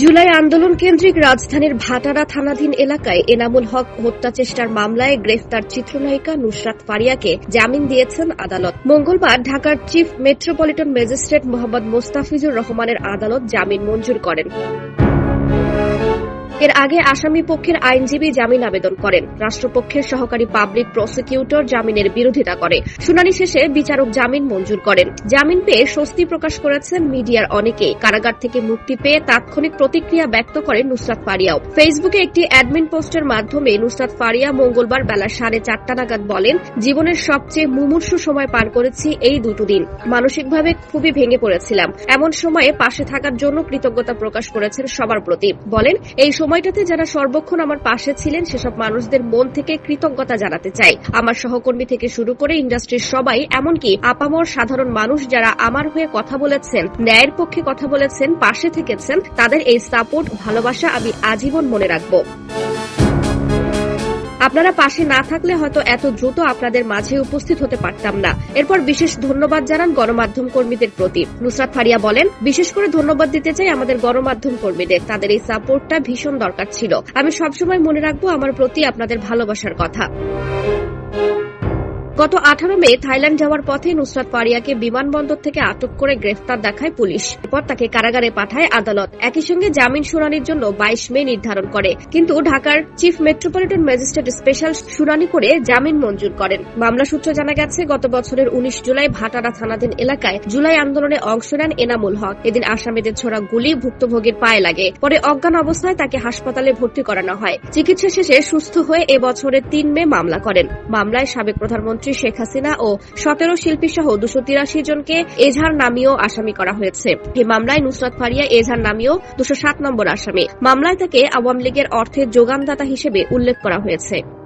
জুলাই আন্দোলন কেন্দ্রিক রাজধানীর ভাটারা থানাধীন এলাকায় এনামুল হক হত্যা চেষ্টার মামলায় গ্রেফতার চিত্রনায়িকা নুসরাত ফারিয়াকে জামিন দিয়েছেন আদালত। মঙ্গলবার ঢাকার chief metropolitan magistrate Mohammad Mostafizur রহমানের আদালত জামিন মঞ্জুর করেন। এর আগে আসামি পক্ষের আইনজীবী জামিন আবেদন করেন। রাষ্ট্রপক্ষের সহকারী পাবলিক প্রসিকিউটর জামিনের বিরোধিতা করে। শুনানি শেষে বিচারক জামিন মঞ্জুর করেন। জামিন পেয়ে স্বস্তি প্রকাশ করেছেন মিডিয়ার অনেকেই কারাগার থেকে মুক্তি পেয়ে তাৎক্ষণিক প্রতিক্রিয়া ব্যক্ত করেন নুসরাত ফারিয়াও। ফেসবুকে একটি অ্যাডমিন পোস্টের মাধ্যমে নুসরাত ফারিয়া মঙ্গলবার বেলা সাড়ে চারটা নাগাদ বলেন, জীবনের সবচেয়ে মুমূর্ষু সময় পার করেছি এই দুটো দিন। মানসিকভাবে খুবই ভেঙে পড়েছিলাম। এমন সময়ে পাশে থাকার জন্য কৃতজ্ঞতা প্রকাশ করেছেন সবার প্রতি। বলেন, এই সময়টাতে যারা সর্বক্ষণ আমার পাশে ছিলেন, সেসব মানুষদের মন থেকে কৃতজ্ঞতা জানাতে চাই। আমার সহকর্মী থেকে শুরু করে ইন্ডাস্ট্রির সবাই, এমনকি আপামর সাধারণ মানুষ যারা আমার হয়ে কথা বলেছেন, ন্যায়ের পক্ষে কথা বলেছেন, পাশে থেকেছেন, তাদের এই সাপোর্ট, ভালোবাসা আমি আজীবন মনে রাখব। আপনারা পাশে না থাকলে হয়তো এত দ্রুত আপনাদের মাঝে উপস্থিত হতে পারতাম না। এরপর বিশেষ ধন্যবাদ জানান গণমাধ্যম কর্মীদের প্রতি। নুসরাত ফারিয়া বলেন, বিশেষ করে ধন্যবাদ দিতে চাই আমাদের গণমাধ্যম কর্মীদের। তাদের এই সাপোর্টটা ভীষণ দরকার ছিল। আমি সবসময় মনে রাখব আমার প্রতি আপনাদের ভালোবাসার কথা। গত আঠারো মে থাইল্যান্ড যাওয়ার পথে নুসরাত ফারিয়াকে বিমানবন্দর থেকে আটক করে গ্রেফতার দেখায় পুলিশ। এরপর তাকে কারাগারে পাঠায় আদালত। একই সঙ্গে জামিন শুনানির জন্য বাইশ মে নির্ধারণ করে। কিন্তু ঢাকার চিফ মেট্রোপলিটন ম্যাজিস্ট্রেট স্পেশাল শুনানি করে জামিন মঞ্জুর করেন। মামলা সূত্রে জানা গেছে, গত বছরের উনিশ জুলাই ভাটারা থানাধীন এলাকায় জুলাই আন্দোলনে অংশ নেন এনামুল হক। এদিন আসামিদের ছোড়া গুলি ভুক্তভোগীর পায়ে লাগে। পরে অজ্ঞান অবস্থায় তাকে হাসপাতালে ভর্তি করানো হয়। চিকিৎসা শেষে সুস্থ হয়ে এ বছরের তিন মে মামলা করেন। মামলায় সাবেক প্রধানমন্ত্রী শেখ হাসিনা ও সতেরো শিল্পী সহ দুশো তিরাশি জনকে এজাহার নামীয় আসামি করা হয়েছে। এই মামলায় নুসরাত ফারিয়া এজাহার নামীয় দুশো সাত নম্বর আসামি। মামলায় তাকে আওয়ামী লীগের অর্থের যোগানদাতা হিসেবে উল্লেখ করা হয়েছে।